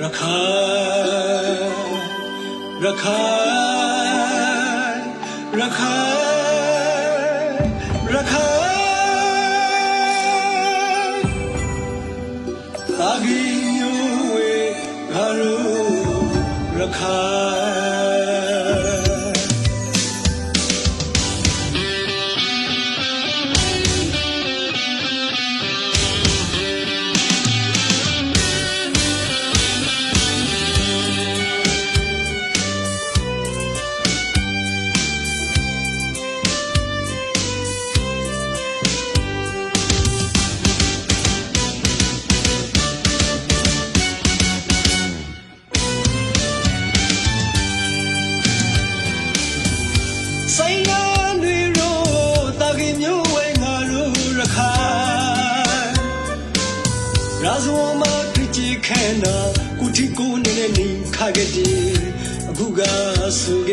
रखाय रखाय रखाय रखाय तागी यूं ए घरू रखाय ရာဇဝမခရချီခဲနာကုတီကိုနေနေနေခါကြတဲ့အခုကဆိုကြ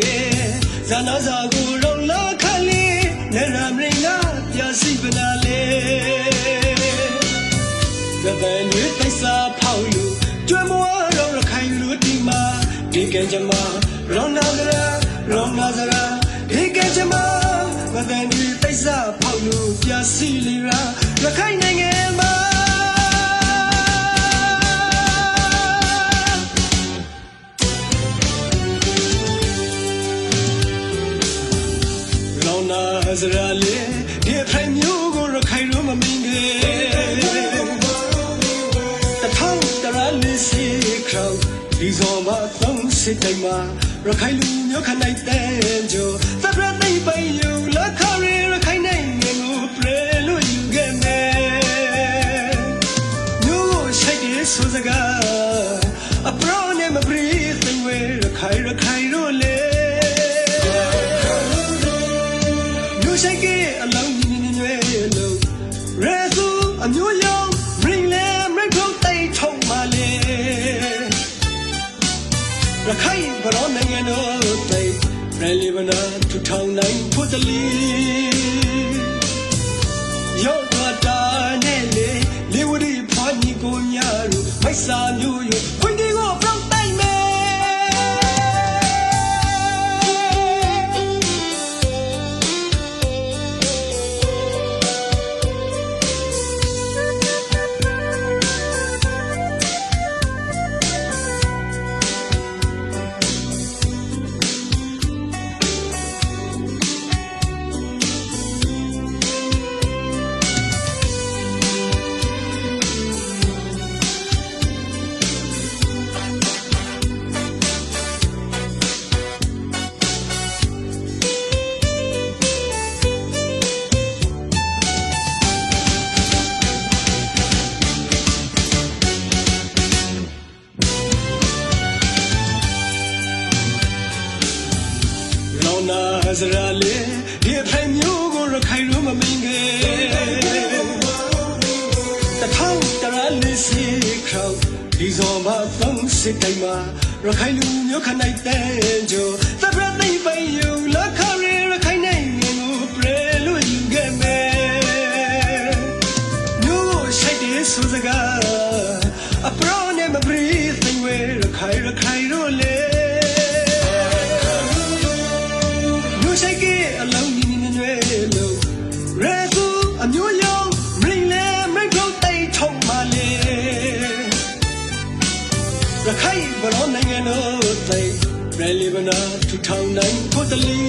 ဇာနာဇာကိုရောလာခလေးနေရမရင်ကပြစီပနာလေကတဲ့နေတိုက်စာဖောက်လို့ကျွမ်းမွားတော့ရခိုင်လူဒီမှာဒီကံကြမှာရောနာကြရောနာစရာဒီကံကြမှာကတဲ့နေတိုက်စာဖောက်လို့ပြစီလီရာရခိုင်နိုင်ငံမှာ စရာလေဒီဖိုင်မျိုးကိုရခိုင်လို့မမင်းခဲ့တထောင်တရလေးစီခေါဒီဇော်မသုံးစစ်တိုင်းမှာရခိုင်လူမျိုးခနိုင်တဲ့ကြိုသဘရသိမ့်ပိုင်ယူလက်ခရီရခိုင်နိုင်ငယ်ကိုပရေလို့ယူခဲ့မယ်မျိုးကိုရှိုက်တဲ့ဆိုစကား လူရှိကအလုံးကြီးနေနေရွယ်လို့ရဲသူအမျိုးရောင်မင်းလဲမင်းတို့တိတ်ထုံမလဲရခိုင်ဘရောနိုင်ငံတော်တိတ်ရလီဗနာထူထောင်နိုင်ဖို့တလီရောက်တော့တာနဲ့လေလေဝရီဖွားညီကိုညာတို့မိုက်စာမျိုးရ စရာလေဒီဖိုင်မျိုးကိုရခိုင်လို့မမင်းခဲ့တထောင်တရလေးစီခေါဒီဇော်မသုံးစစ်တိုင်းမှာရခိုင်လူမျိုးခနိုင်တဲ့ကြိုသဘရသိမ့်ပို ဘလောနိုင်ငံတော်တိတ်ရလီဗနာထူထောင်နိုင်ဖို့တလီ